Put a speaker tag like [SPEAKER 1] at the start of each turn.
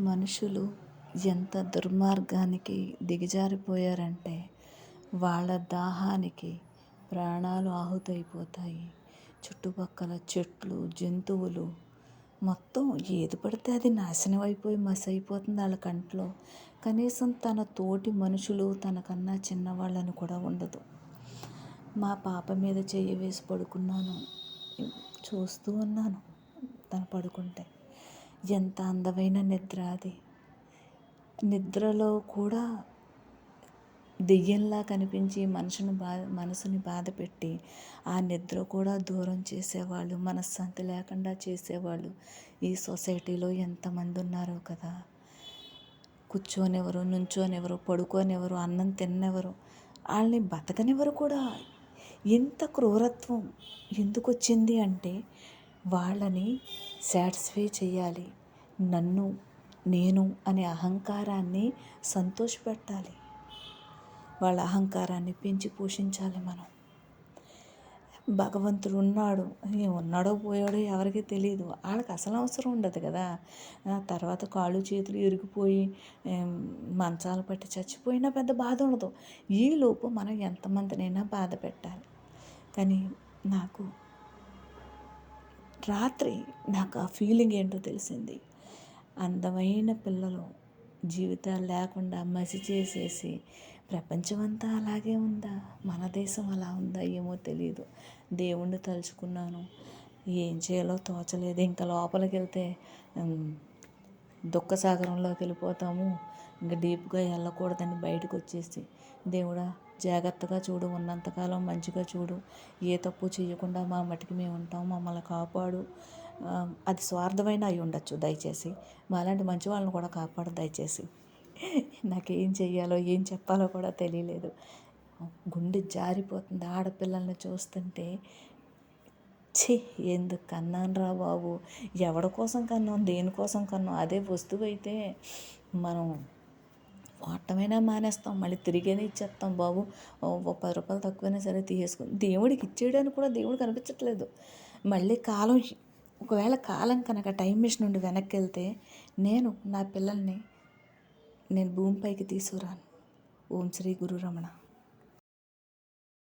[SPEAKER 1] మనుషులు ఎంత దుర్మార్గానికి దిగజారిపోయారంటే వాళ్ళ దాహానికి ప్రాణాలు ఆహుతైపోతాయి. చుట్టుపక్కల చెట్లు జంతువులు మొత్తం ఏది పడితే అది నాశనం అయిపోయి మసైపోతుంది వాళ్ళ కంట్లో. కనీసం తన తోటి మనుషులు తనకన్నా చిన్నవాళ్ళని కూడా ఉండదు. మా పాప మీద చెయ్యి వేసి పడుకున్నాను. చూస్తూ ఉన్నాను తను పడుకుంటే. ఎంత అందమైన నిద్ర అది. నిద్రలో కూడా దెయ్యంలా కనిపించి మనుషుని బా మనసుని బాధపెట్టి ఆ నిద్ర కూడా దూరం చేసేవాళ్ళు మనశ్శాంతి లేకుండా చేసేవాళ్ళు ఈ సొసైటీలో ఎంతమంది ఉన్నారో కదా. కూర్చోనివ్వరు నుంచోనివ్వరు పడుకోనివ్వరు అన్నం తిన్నెవరు వాళ్ళని బతకనివ్వరు కూడా. ఎంత క్రూరత్వం ఎందుకు వచ్చింది అంటే వాళ్ళని సాటిస్ఫై చేయాలి. నన్ను నేను అనే అహంకారాన్ని సంతోషపెట్టాలి. వాళ్ళ అహంకారాన్ని పెంచి పోషించాలి మనం. భగవంతుడు ఉన్నాడు. ఉన్నాడో పోయాడో ఎవరికి తెలియదు వాళ్ళకి అసలు అవసరం ఉండదు కదా. తర్వాత కాళ్ళు చేతులు ఇరిగిపోయి మంచాలు పట్టి చచ్చిపోయినా పెద్ద బాధ ఉండదు. ఈ లోపు మనం ఎంతమందినైనా బాధ పెట్టాలి. కానీ నాకు రాత్రి నాకు ఆ ఫీలింగ్ ఏంటో తెలిసింది. అందమైన పిల్లలు జీవితాలు లేకుండా మసి చేసేసి ప్రపంచం అంతా అలాగే ఉందా? మన దేశం అలా ఉందా? ఏమో తెలియదు దేవుణ్ణి తలుచుకున్నాను. ఏం చేయాలో తోచలేదు. ఇంకా లోపలికి వెళ్తే దుఃఖ సాగరంలోకి వెళ్ళిపోతాము. ఇంకా డీప్గా వెళ్ళకూడదని బయటకు వచ్చేసి దేవుడా జాగ్రత్తగా చూడు ఉన్నంతకాలం మంచిగా చూడు. ఏ తప్పు చేయకుండా మా మటుకు మేము ఉంటాం మమ్మల్ని కాపాడు. అది స్వార్థమైన అయి ఉండొచ్చు దయచేసి. మాలాంటి మంచి వాళ్ళని కూడా కాపాడు దయచేసి. నాకేం చెయ్యాలో ఏం చెప్పాలో కూడా తెలియలేదు. గుండె జారిపోతుంది ఆడపిల్లల్ని చూస్తుంటే. ఛీ ఎందుకు కన్నాను రా బాబు? ఎవడి కోసం కన్నాం? దేనికోసం కన్నాం? అదే వస్తువు అయితే మనం మొత్తమైనా మానేస్తాం మళ్ళీ తిరిగేది ఇచ్చేస్తాం బాబు. ఒక పది రూపాయలు తక్కువైనా సరే తీసేసుకుని దేవుడికి ఇచ్చేయడానికి కూడా దేవుడు కనిపించట్లేదు. మళ్ళీ కాలం ఒకవేళ కాలం కనుక టైం మిషన్ నుండి వెనక్కి వెళ్తే నేను నా పిల్లల్ని నేను భూమిపైకి తీసుకురాను. ఓం శ్రీ గురు రమణ.